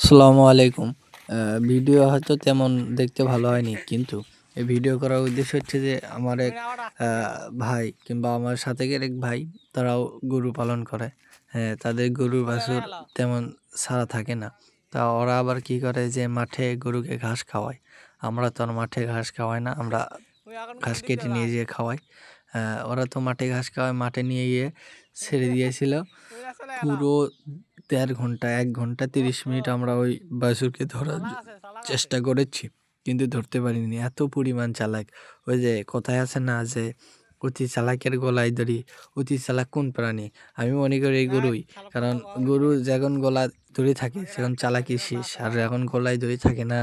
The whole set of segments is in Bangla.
আসসালামু আলাইকুম। ভিডিও হয়তো তেমন দেখতে ভালো হয়নি, কিন্তু এই ভিডিও করার উদ্দেশ্য হচ্ছে যে আমার এক ভাই কিংবা আমার সাথে এক ভাই, তারাও গরু পালন করে। হ্যাঁ তাদের গরুর বাছুর তেমন ছাড়া থাকে না। তা ওরা আবার কি করে যে মাঠে গরুকে ঘাস খাওয়ায়। আমরা তো আর মাঠে ঘাস খাওয়াই না, আমরা ঘাস কেটে নিয়ে যেয়ে খাওয়াই। ওরা তো মাঠে ঘাস খাওয়ায়, মাঠে নিয়ে গিয়ে ছেড়ে দিয়েছিল। পুরো দেড় ঘণ্টা, এক ঘণ্টা, তিরিশ মিনিট আমরা ওই বাছুরকে ধরার চেষ্টা করেছি, কিন্তু ধরতে পারিনি। এত পরিমাণ চালাক। ওই যে কথায় আছে না যে, অতি চালাকের গলায় ধরি, অতি চালাক কোন প্রাণী? আমি মনে করি এই গরুই। কারণ গরু যখন গলা ধরে থাকে সেখন চালাকি শেষ। আর এখন গলায় ধরে থাকে না,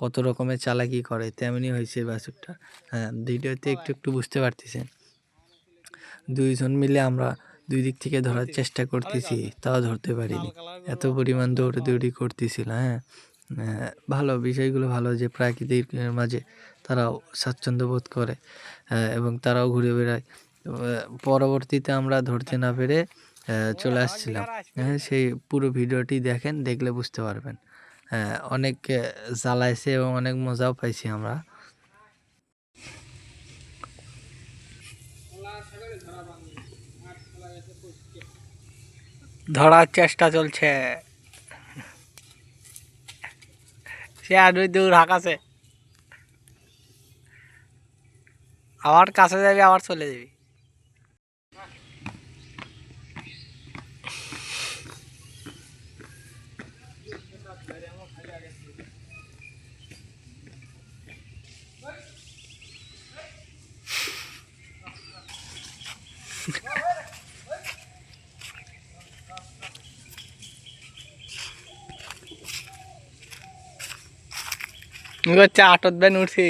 কত রকমের চালাকি করে তেমনি হয়েছে এই বাছুরটা হ্যাঁ ভিডিওতে একটু একটু বুঝতে পারতেছেন। দুইজন মিলে আমরা দুই দিক থেকে ধরার চেষ্টা করতেছি তাও ধরতে পারিনি। এত পরিমাণ দৌড়াদৌড়ি করতেছিল হ্যাঁ? আহ, ভালো বিষয়গুলো ভালো যে প্রাকৃতিক মাঝে তারাও স্বাচ্ছন্দ্য বোধ করে আহ, এবং তারাও ঘুরে বেড়ায়। পরবর্তীতে আমরা ধরতে না পেরে চলে আসছিলাম। হ্যাঁ সেই পুরো ভিডিওটি দেখেন দেখলে বুঝতে পারবেন। আহ, অনেক জ্বালাইছে এবং অনেক মজাও পাইছি আমরা। ধরার চেষ্টা চলছে। সে আর দূর হাঁকাছে। আবার কাছে যাবি আবার চলে যাবি। করছে আটত বেন উঠছি।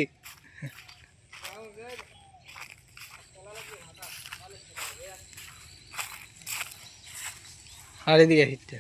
আর এদিকে হিটটা